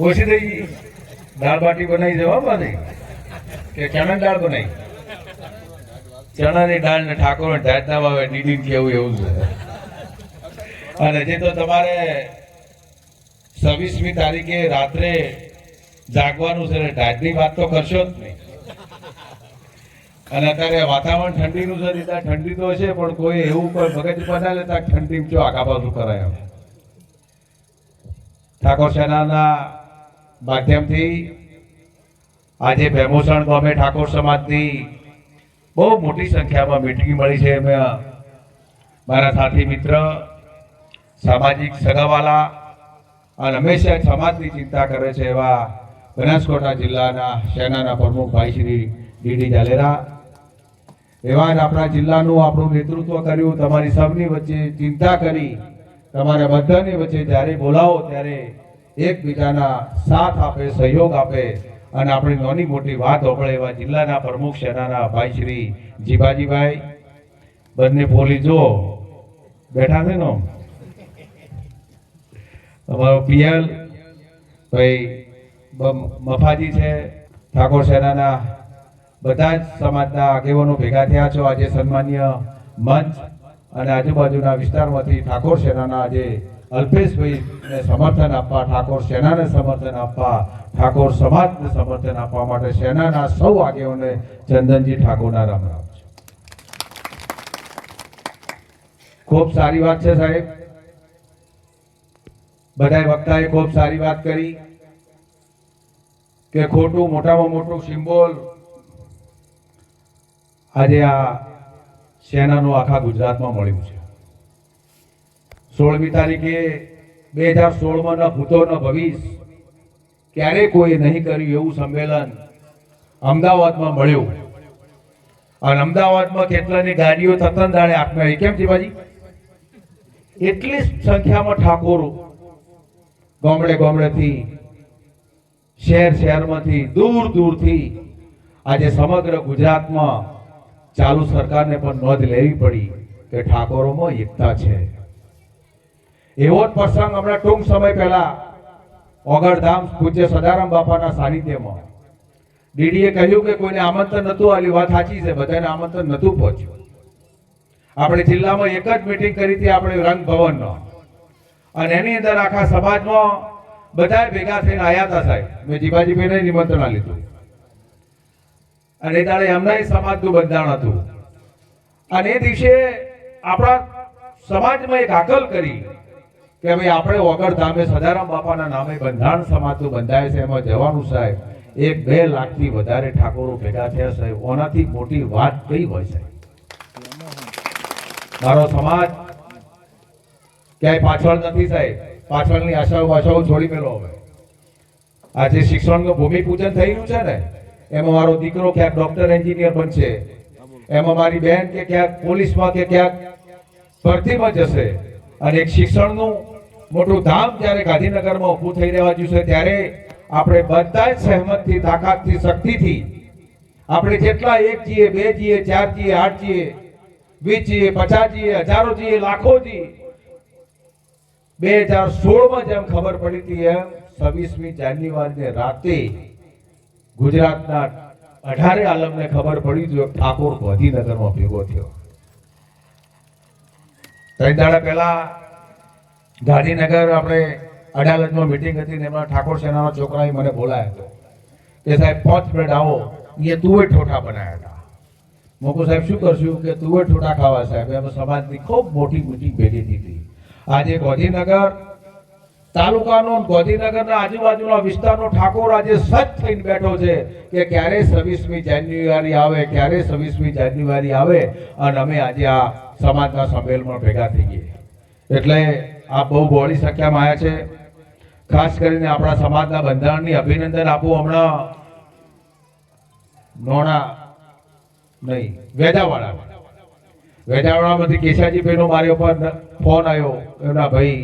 ઓછી થઈ ગઈ. દાળ બાટી બનાવી જવા પાછી કે ચણા દાળ બનાવી. ચણાની દાળ ને ઠાકોર ઢાટના વાવે ડીડી કેવું એવું છે. અને જે તો તમારે છવ્વીસમી તારીખે રાત્રે જાગવાનું છે ને ઢાટની વાત તો કરશો જ નહીં. અને અત્યારે વાતાવરણ ઠંડીનું છે ઠંડી તો છે પણ કોઈ એવું કોઈ મગજ બનાવે લેતા ઠંડી જો આખા બાજુ કરાય ઠાકોર સેનાના માધ્યમથી આજે ભેમોસણ ગામે ઠાકોર સમાજની બહુ મોટી સંખ્યામાં મીટિંગ મળી છે. અમે મારા સાથી મિત્ર, સામાજિક સગાવાલા અને હંમેશા સમાજની ચિંતા કરે છે એવા બનાસકોટા જિલ્લાના સેનાના પ્રમુખ ભાઈ શ્રી ડીડી જાલેરા. એવા જ આપણા જિલ્લાનું આપણું નેતૃત્વ કર્યું, તમારી સૌની વચ્ચે ચિંતા કરી તમારા બધાની વચ્ચે જ્યારે બોલાવો, ત્યારે એકબીજાના સાથ આપે, સહયોગ આપે. અને આપણી નાની મોટી વાત હોબળે એવા જિલ્લાના પ્રમુખ સેનાના ભાઈ શ્રી જીભાજીભાઈ. બંને પોલીસ જો બેઠા છે ને અમારો પીએલ ભાઈ મફાજી છે. ઠાકોર સેનાના બધા જ સમાજના આગેવાનો ભેગા થયા છો. આજે સન્માન્ય મંચ અને આજુબાજુના વિસ્તારમાંથી ઠાકોર સેનાના આજે અલ્પેશભાઈને સમર્થન આપવા, ઠાકોર સેનાને સમર્થન આપવા, ઠાકોર સમાજને સમર્થન આપવા માટે સેનાના સૌ આગેવાનોને ચંદનજી ઠાકોરના રામ રામ ખૂબ સારી વાત છે સાહેબ. બધાય વક્તાએ ખૂબ સારી વાત કરી કે ખોટું, મોટામાં મોટું સિમ્બોલ આજે આ સેનાનું આખા ગુજરાતમાં મળ્યું છે. સોળમી તારીખે બે હજાર સોળમાં ન ભૂતો ન ભવિષ ક્યારેય કોઈ નહીં કર્યું એવું સંમેલન અમદાવાદમાં મળ્યું. અને અમદાવાદમાં કેટલાની ગાડીઓ તતન દાડે આવી. કેમ જીવાજી એટલી સંખ્યામાં ઠાકોરો ગામડે ગામડેથી, શહેર શહેરમાંથી, દૂર દૂરથી આજે સમગ્ર ગુજરાતમાં ચાલુ સરકારને પણ નોંધ લેવી પડી કે ઠાકોરોમાં એકતા છે. એવો જ પ્રસંગ હમણાં ટૂંક સમય પહેલા ઓગળધામ પૂજ્ય સદારામ બાપાના સાનિધ્યમાં. ડીડીએ કહ્યું કે કોઈને આમંત્રણ નહોતું, આલી વાત સાચી છે, બધાને આમંત્રણ નહોતું પહોંચ્યું. આપણે જિલ્લામાં એક જ મીટિંગ કરી હતી, આપણે રંગ ભવનનો. અને એની અંદર આખા સમાજમાં બધા ભેગા થઈને આયા હતા સાહેબ. મેં જીવાજીભાઈને નિમંત્રણ લીધું. અને દાડે એમના સમાજનું બંધારણ હતું. અને એ દિવસે આપણા સમાજમાં એક હાકલ કરી કે ભાઈ, આપણે વગર ધામે સદારામ બાપાના નામે બંધારણ સમાજનું બંધાય છે, એમાં જવાનું સાહેબ, એક બે લાખથી વધારે ઠાકોરો ભેગા થયા સાહેબ, ઓનાથી મોટી વાત કઈ હોય સાહેબ? મારો સમાજ ક્યાંય પાછળ નથી સાહેબ. પાછળની આશાઓ આશાઓ છોડી મેલો હવે. આજે શિક્ષણનું ભૂમિપૂજન થઈ રહ્યું છે ને? એમાં મારો દીકરો ક્યાંક ડોક્ટર એન્જિનિયર બનશે. એમાં મારી બહેન કે ક્યાંક પોલીસમાં કે ક્યાંક ભરતીમાં જશે. અને એક શિક્ષણનું મોટું ધામ જ્યારે ગાંધીનગરમાં ઊભું થઈ રહેવા છે, ત્યારે આપણે બધા જ સહેમતથી, તાકાતથી, શક્તિથી આપણે જેટલા એક જીએ, બે જીએ, ચાર જીએ, આઠ જીએ, વીસ જીએ, પચાસ જીએ, હજારો જીએ, લાખો જી બે હજાર સોળમાં જેમ ખબર પડી હતી એમ છવ્વીસમી જાન્યુઆરીને રાતે ગુજરાતના અઢારે આલમને ખબર પડી જો ઠાકોર ગાંધીનગરમાં ભેગો થયો. ત્રણ દાડા પહેલા ગાંધીનગર આપણે અડાલજમાં મિટિંગ હતી ને એમાં ઠાકોર સેનાના છોકરાએ મને બોલાયો હતો. કે સાહેબ, પાંચ મિનિટ આવો. એ તુવે ઠોઠા બનાવ્યા હતા. મોકો સાહેબ, શું કરશું? કે તુવે ઠોઠા ખાવા સાહેબ, એમાં સમાજની ખૂબ મોટી ઊંચી ભેટી દીધી આજે ગાંધીનગર તાલુકાનો ગાંધીનગરના આજુબાજુના વિસ્તારનો ઠાકોર આજે સજ્જ થઈને બેઠો છે કે ક્યારે છવ્વીસમી જાન્યુઆરી આવે, ક્યારે છવ્વીસમી જાન્યુઆરી આવે અને અમે આજે આ સમાજના સંમેલનમાં ભેગા થઈ ગઈએ એટલે આ બહુ બહોળી સંખ્યામાં આવ્યા છે. ખાસ કરીને આપણા સમાજના બંધારણની અભિનંદન આપું હમણાં નોણા નહીં વેજાવાળા વેજાવાળામાંથી કેશાજીભાઈનો મારી ઉપર ફોન આવ્યો, એમના ભાઈ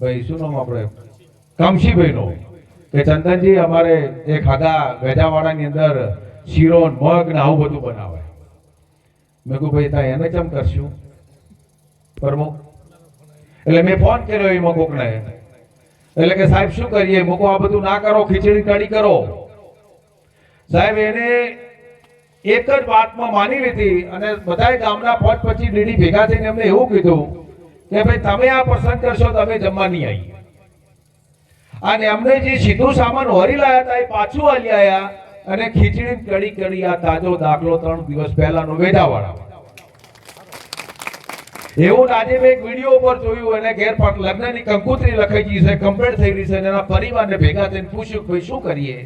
ભાઈ શું નામ આપણે? કમશીભાઈનો. કે ચંદનજી અમારે એક ખાધા વેજાવાળાની અંદર શીરો મગ ને આવું બધું બનાવે. મેં કહું ભાઈ ત્યાં એને કેમ કરશું? પ્રમુખ. એટલે મેં ફોન કર્યો એમાં કોકને. એટલે કે, સાહેબ, શું કરીએ? મૂકો આ બધું ના કરો, ખીચડી કડી કરો. સાહેબ, એને એક જ વાતમાં માની લીધી અને બધાય ગામના પદ પછી ડીડી ભેગા થઈને એમને એવું કીધું કે ભાઈ તમે આ પસંદ કરશો તો જમવા નહીં આવી અને અમને જે સીધું સામાન હોરી લાયા હતા એ પાછું હાલી આવ્યા અને ખીચડી કડી કડી આ તાજો દાખલો ત્રણ દિવસ પહેલાનો વેદાવાળા એવું આજે મેં એક વીડિયો ઉપર જોયું, એને ઘેર લગ્નની કંકુતરી લખાઈ ગઈ છે કમ્પ્લેટ થઈ ગઈ છે અને એના પરિવારને ભેગા થઈને પૂછ્યું ભાઈ શું કરીએ?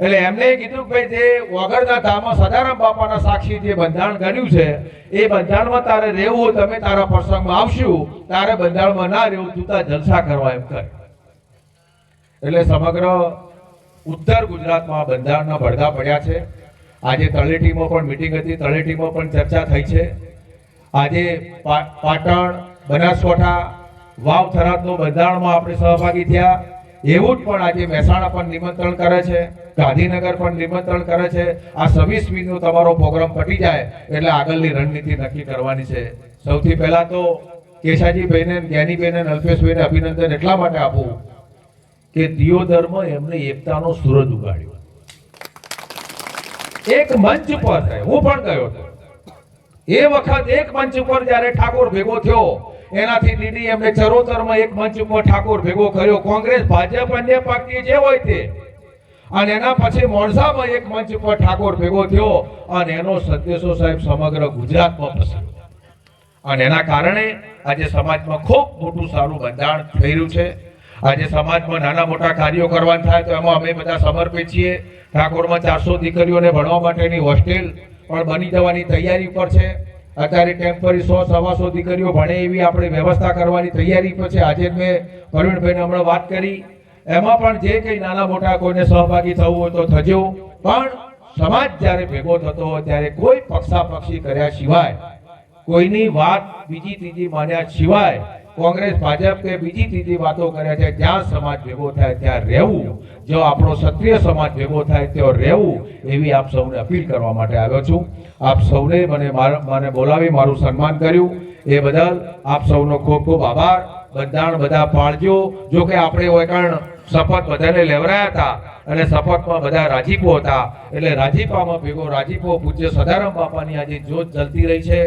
એટલે એમને કીધું કે જે વગરના ધામમાં સદારામ બાપાના સાક્ષી જે બંધારણ કર્યું છે, એ બંધારણમાં તારે રહેવું તમે તારા પ્રસંગમાં આવશું, તારે બંધારણમાં ના રહેવું, તું તાર જલસા કરવા એમ કર એટલે સમગ્ર ઉત્તર ગુજરાતમાં બંધારણના પડઘા પડ્યા છે. આજે તળેટીમાં પણ મિટિંગ હતી તળેટીમાં પણ ચર્ચા થઈ છે. આજે પાટણ, બનાસકાંઠા, વાવ થરાદનું બંધારણમાં આપણે સહભાગી થયા. એવું જ પણ આજે મહેસાણા પણ નિમંત્રણ કરે છે. ગાંધીનગર પણ નિમંત્રણ કરે છે. આ છવ્વીસમી નો તમારો પ્રોગ્રામ પટી જાય એટલે આગળની રણનીતિ નક્કી કરવાની છે. સૌથી પહેલા તો કેશાજીભાઈને જ્ઞાનીબેન અને અલ્પેશભાઈને અભિનંદન એટલા માટે આપું કે દિયોદરમાં એમને એકતાનો સૂરજ ઉગાડ્યો. એક મંચ પર હું પણ ગયો હતો. એ વખત એક મંચ ઉપર જ્યારે ઠાકોર ભેગો થયો, એનાથી ડીડી એમને ચરોતરમાં એક મંચ ઉપર ઠાકોર ભેગો કર્યો. કોંગ્રેસ, ભાજપ, અન્ય પાર્ટી જે હોય તે. અને એના પછી મોરસામાં એક મંચ પર ઠાકોર ભેગો થયો અને એનો સંદેશો સાહેબ સમગ્ર ગુજરાતમાં પસંદ અને એના કારણે આજે સમાજમાં ખૂબ મોટું સારું બંધારણ થઈ છે. આજે સમાજમાં નાના મોટા કાર્યો કરવા થાય તો એમાં અમે બધા સમર્પિત છીએ. ઠાકોરમાં ચારસો દીકરીઓને ભણવા માટેની હોસ્ટેલ પણ બની જવાની તૈયારી પર છે. અત્યારે ટેમ્પરરી સો, સવાસો દીકરીઓ ભણે એવી આપણે વ્યવસ્થા કરવાની તૈયારી પર છે. આજે મેં પ્રવીણભાઈને હમણાં વાત કરી. એમાં પણ જે કંઈ નાના મોટા કોઈને સહભાગી થવું હોય તો થજો. પણ સમાજ જ્યારે ભેગો થતો હોય, ત્યારે કોઈ પક્ષાપક્ષી કર્યા સિવાય, કોઈની વાત બીજી ત્રીજી માન્યા સિવાય, કોંગ્રેસ, ભાજપ કે બીજી ત્રીજી વાતો કરે છે, જ્યાં સમાજ ભેગો થાય ત્યાં રહેવું. જો આપણો ક્ષત્રિય સમાજ ભેગો થાય, ત્યાં રહેવું એવી આપ સૌને અપીલ કરવા માટે આવ્યો છું. આપ સૌને મને મને બોલાવી મારું સન્માન કર્યું. એ બદલ આપ સૌનો ખૂબ ખૂબ આભાર. બંધારણ બધા પાળજો. જો કે આપણે હોય કારણ શપથ બધાને લેવરાયા હતા અને શપથમાં બધા રાજીપો હતા. એટલે રાજીપામાં ભેગો રાજીપો પૂજ્ય સદારામ બાપાની આજે જોત જલતી રહી છે.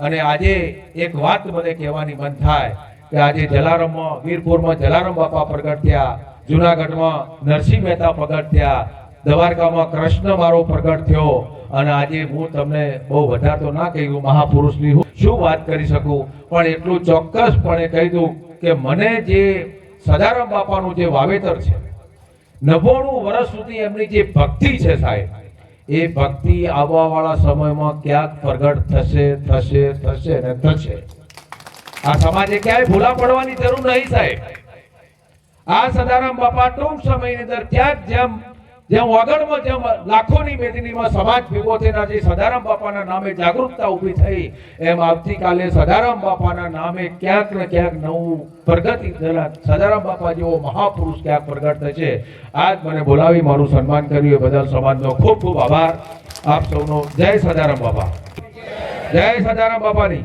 અને આજે એક વાત મને કહેવાની મન થાય કે આજે જલારામમાં, વીરપુરમાં જલારામ બાપા પ્રગટ થયા, જુનાગઢમાં નરસિંહ મહેતા પ્રગટ થયા, દ્વારકામાં કૃષ્ણ મારો પ્રગટ થયો. અને આજે હું તમને બહુ વધારે તો ના કહ્યું મહાપુરુષની હું શું વાત કરી શકું. પણ એટલું ચોક્કસપણે કહી દઉં કે મને જે સદારામ બાપાનું જે વાવેતર છે, નવ્વાણું વર્ષ સુધી એમની જે ભક્તિ છે સાહેબ, એ ભક્તિ આવવાવાળા સમયમાં ક્યાંક પ્રગટ થશે થશે થશે ને થશે. આ સમાજે ક્યાંય ભૂલા પડવાની જરૂર નહીં સાહેબ. આ સદારામ બાપા ટૂંક સમયની અંદર ક્યાંક જેમ જેમ વગરમાં જેમ લાખોની મેદનીમાં સમાજ ભેગો થઈને આજે સદારામ બાપાના નામે જાગૃતતા ઊભી થઈ, એમ આવતીકાલે સદારામ બાપાના નામે ક્યાંક ને ક્યાંક નવું પ્રગતિ સદારામ બાપા જેવો મહાપુરુષ ક્યાંક પ્રગટ થશે. આજ મને બોલાવી મારું સન્માન કર્યું. એ બદલ સમાજનો ખૂબ ખૂબ આભાર. આપ સૌનો જય સદારામ બાપા. જય સદારામ બાપાની.